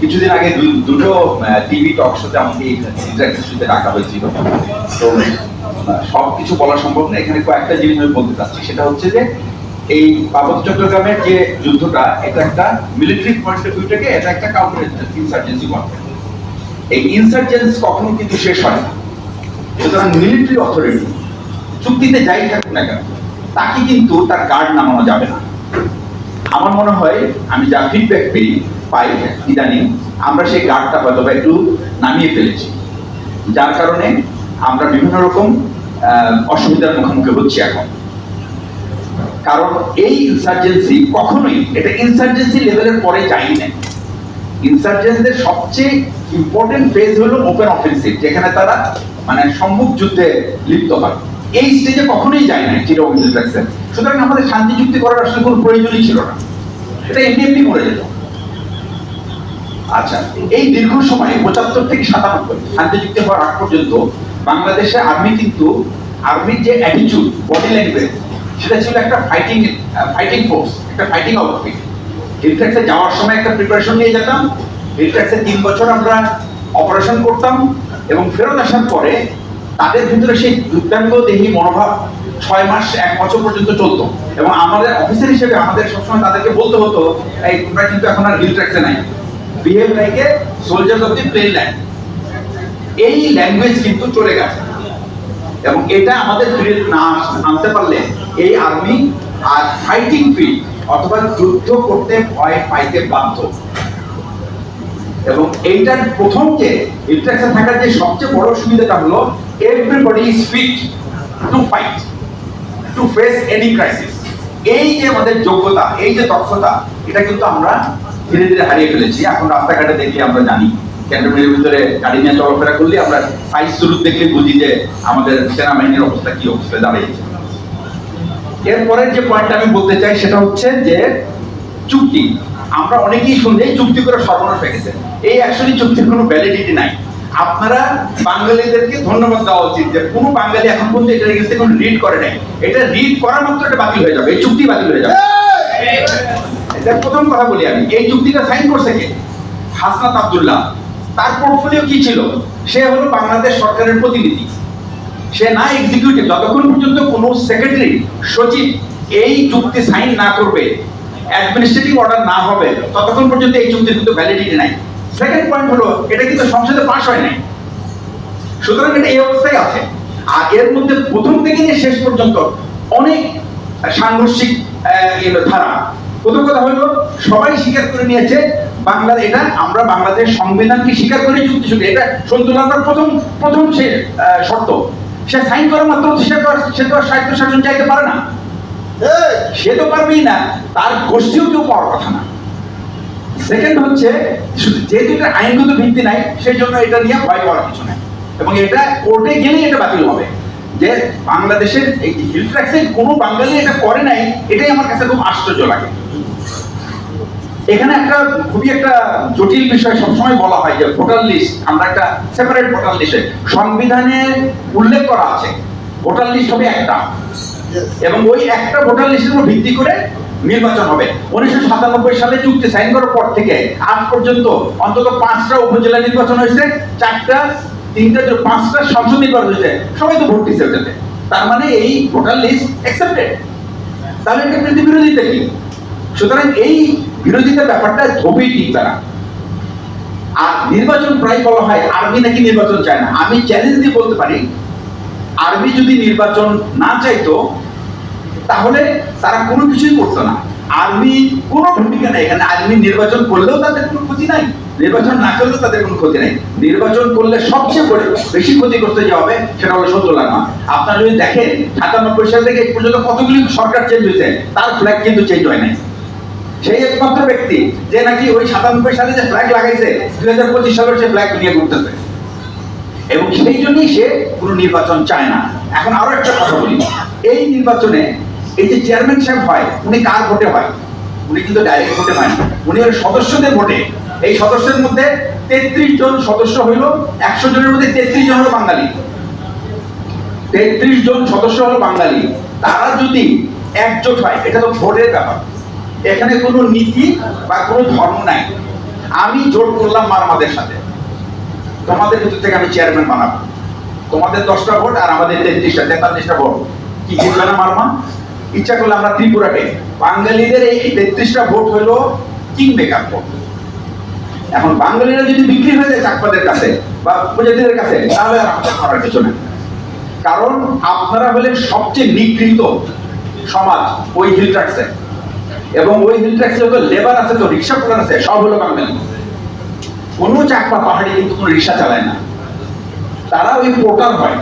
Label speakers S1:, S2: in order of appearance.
S1: কিছুদিন আগে দুটো টিভি টক শোতে আমাকে ইন্টারাক্টিভ শোতে ডাকা হয়েছিল। তো সব কিছু বলা সম্ভব না। এখানে কয়েকটা জিনিস আমি বলতে চাচ্ছি। সেটা হচ্ছে যে, এই পার্বত্য চট্টগ্রামের যে যুদ্ধটা, এটা একটা মিলিটারি পয়েন্ট অফ ভিউ থেকে এটা একটা কাউন্টার ইনসার্জেন্সি কনফ্লিক্ট এই ইনসার্জেন্স কখনো কিন্তু শেষ হয় না। সুতরাং মিলিটারি অথরিটি চুক্তিতে যাই থাকুক না কেন, তাকে কিন্তু তার গার্ড নামানো যাবে না। আমার মনে হয় আমি যা ফিডব্যাক পেয়ে পাই ইদানিং, আমরা সেই গার্ডটা হয়তো বা একটু নামিয়ে ফেলেছি। যার কারণে আমরা বিভিন্ন রকম অসুবিধার মুখোমুখি হচ্ছি এখন। কারণ এই ইনসার্জেন্সি কখনোই, এটা ইনসার্জেন্সি লেভেলের পরে যায়নি না ইনসার্জেন্সদের সবচেয়ে ইম্পর্টেন্ট ফেজ হলো ওপেন অফেন্সিভ যেখানে তারা মানে সম্মুখ যুদ্ধে লিপ্ত হয়। এই স্টেজে কখনোই যায় না চিরং ইন্টারাকশন সুতরাং আমাদের শান্তি চুক্তি করার আসলে কোনো প্রয়োজনই ছিল না। এটা এমনি এমনি মরে যেত। আচ্ছা এই দীর্ঘ সময়ে পঁচাত্তর থেকে সাতানব্বই, শান্তি চুক্তি হওয়ার আগ পর্যন্ত বাংলাদেশে আর্মি কিন্তু আর্মির যে অ্যাটিটিউড বডি ল্যাঙ্গুয়েজ সেটা ছিল একটা ফাইটিং ফাইটিং ফোর্স একটা ফাইটিং আউটফিট হিলট্যাক্সে যাওয়ার সময় একটা প্রিপারেশন নিয়ে যেতাম। হিলট্যাক্সে তিন বছর আমরা অপারেশন করতাম এবং ফেরত আসার পরে তাদের ভিতরে সেই দেহী মনোভাব ছয় মাস, এক বছর পর্যন্ত চলতো। এবং আমাদের অফিসার হিসেবে আমাদের সবসময় তাদেরকে বলতে হতো, এই, তোমরা কিন্তু এখন আর হিলট্যাক্সে নাই। Behave like soldier of the plain land এই ল্যাঙ্গুয়েজ কিন্তু চলে গেছে। এবং এটা আমাদের ফিরে না আনতে পারলে এই আর্মি আর ফাইটিং ফিল্ড অথবা যুদ্ধ করতে ভয় পাইতে বাধ্য। এবং এইটার প্রথম যে ইন্টারাকশন থাকার যে সবচেয়ে বড় সুবিধাটা হলো everybody is fit to fight to face any crisis এই যে আমাদের যোগ্যতা, এই যে দক্ষতা, এটা কিন্তু আমরা ধীরে ধীরে হারিয়ে ফেলেছি। এখন রাস্তাঘাটে দেখলে আমরা জানি, ক্যান্টনমেন্টের ভিতরে গাড়ি নিয়ে চলাফেরা করলে আমরা সাইজ স্বরূপ দেখলে বুঝি যে আমাদের সেনাবাহিনীর অবস্থা কি অবস্থায় দাঁড়িয়েছে এরপরের যে পয়েন্ট আমি বলতে চাই, সেটা হচ্ছে যে চুক্তি। আমরা অনেকেই এই চুক্তি করে সর্বনাশ হয়ে গেছে। এই অ্যাকচুয়ালি চুক্তির কোনো ভ্যালিডিটি নাই। আপনারা বাঙালিদেরকে ধন্যবাদ দেওয়া উচিত যে কোনো বাঙালি এখন পর্যন্ত এটা এগেন্সে কোনো রিড করে নাই। এটা রিড করা মাত্র এটা বাতিল হয়ে যাবে এই চুক্তি বাতিল হয়ে যাবে। এটা প্রথম কথা বলি আমি এই চুক্তিটা সাইন করছে কে? হাসনাত আব্দুল্লাহ। তার পোর্টফোলিও কি ছিল? সে হলো বাংলাদেশ সরকারের প্রতিনিধি। সে না এক্সিকিউটিভ যতক্ষণ পর্যন্ত কোনো সেক্রেটারি সচিব এই চুক্তি সাইন না করবে অ্যাডমিনিস্ট্রেটিভ অর্ডার না হবে, ততক্ষণ পর্যন্ত এই চুক্তির কিন্তু ভ্যালিডিটি নাই। সেকেন্ড পয়েন্ট হলো, এটা কিন্তু সংসদে পাস হয় নাই। সুতরাং এটা এই অবস্থায় আছে। আর এর মধ্যে প্রথম থেকে নিয়ে শেষ পর্যন্ত অনেক সাংঘর্ষিক ধারা। প্রথম কথা হলো, সবাই স্বীকার করে নিয়েছে, বাংলা এটা আমরা বাংলাদেশ সংবিধানকে স্বীকার করে চুক্তি শুরু এটা সন্তুলনার প্রথম প্রথম সে শর্ত। সে সাইন করা মাত্র সে তো সে তো সাহিত্য শাসন চাইতে পারে না। সে তো পারবেই না, তার গোষ্ঠীও কেউ পাওয়ার কথা না। সেকেন্ড হচ্ছে যেহেতু এটা আইনগত ভিত্তি নাই সেই জন্য এটা নিয়ে ভয় পাওয়ার কিছু নাই। এবং এটা কোর্টে গেলেই এটা বাতিল হবে। যে বাংলাদেশের এই হিল ট্র্যাক্সে কোনো বাঙালি এটা করে নাই, এটাই আমার কাছে খুব আশ্চর্য লাগে। এখানে একটা খুবই একটা জটিল বিষয় সবসময় বলা হয় যে ভোটার লিস্ট, আমরা একটা সেপারেট ভোটার লিস্টে সংবিধানে উল্লেখ করা আছে। ভোটার লিস্ট হবে একটা। এবং ওই একটা ভোটার লিস্টের উপর ভিত্তি করে নির্বাচন হবে। উনিশশো সাতানব্বই সালে চুক্তি সাইন করার পর থেকে আজ পর্যন্ত অন্তত পাঁচটা উপজেলা নির্বাচন হয়েছে, চারটা, তিনটা পাঁচটা সংসদ নির্বাচন হয়েছে, সবাই তো ভোট দিচ্ছে ওটাতে তার মানে এই ভোটার লিস্ট অ্যাকসেপ্টেড তাহলে এটা কিন্তু বিরোধিতা কি? সুতরাং এই বিরোধিতার ব্যাপারটা ধোপেই ঠিক তারা আর নির্বাচন প্রায় বলা হয়, আর্মি নাকি নির্বাচন চায় না। আমি চ্যালেঞ্জ দিয়ে বলতে পারি আর্মি যদি নির্বাচন না চাইতো, তাহলে তারা কোনো কিছুই করতো না। আর্মি কোনো ভূমিকা নেই। এখানে আর্মি নির্বাচন করলেও তাদের কোনো ক্ষতি নাই। নির্বাচন না করলেও তাদের কোনো ক্ষতি নাই। নির্বাচন করলে সবচেয়ে বেশি ক্ষতিগ্রস্ত যে হবে সেটা হলো সন্তুলনা আপনারা যদি দেখেন, সাতানব্বই সাল থেকে এই পর্যন্ত কতগুলি সরকার চেঞ্জ হয়েছে, তার ফ্ল্যাগ কিন্তু চেঞ্জ হয় নাই। সেই একমাত্র ব্যক্তি যে নাকি ওই সাতানব্বই সালে যে ফ্ল্যাগ লাগাইছে, দুই হাজার পঁচিশ সালের সে ফ্ল্যাগ নিয়ে ঘুরতেছে। এবং সেই জন্যই সে কোনো নির্বাচন চায় না। এখন আরও একটা কথা বলি। এই নির্বাচনে এই যে চেয়ারম্যান সাহেব হয়, উনি কার ভোটে হয়? উনি কিন্তু ডাইরেক্ট ভোটে হয় না। উনি ওই সদস্যদের ভোটে। এই সদস্যের মধ্যে তেত্রিশ জন সদস্য হইল, একশো জনের মধ্যে তেত্রিশ জন হলো বাঙালি। তেত্রিশ জন সদস্য হলো বাঙালি। তারা যদি একজোট হয়, এটা তো ভোটের ব্যাপার। এখানে কোনো নীতি বা কোনো ধর্ম নাই। আমি জোট করলাম মারমাদের সাথে। তোমাদের ভিতর থেকে আমি চেয়ারম্যান বানাবো। তোমাদের দশটা ভোট আর আমাদের তেত্রিশটা, তেতাল্লিশটা ভোট। কি জিতবে না মারমা? ইচ্ছা করলে আমরা ত্রিপুরাটে বাঙালিদের এই তেত্রিশটা ভোট হলো কিং মেকার ভোট। এখন বাঙালিরা যদি বিক্রি হয়ে যায় চাকপাদের কাছে বা উপজাতিদের কাছে, তাহলে আর আমাদের করার কিছু নেই। কারণ আপনারা হলেন সবচেয়ে নিগৃহীত সমাজ ওই হিল ট্র্যাক্সে এবং ওই হিল ট্র্যাক্সে যত লেবার আছে তো রিক্সা করার আছে, সব হলো বাঙালি। কোনো চাকরা পাহাড়ে কিন্তু কোনো রিক্সা চালায় না। তারা ওই পোর্টাল হয়।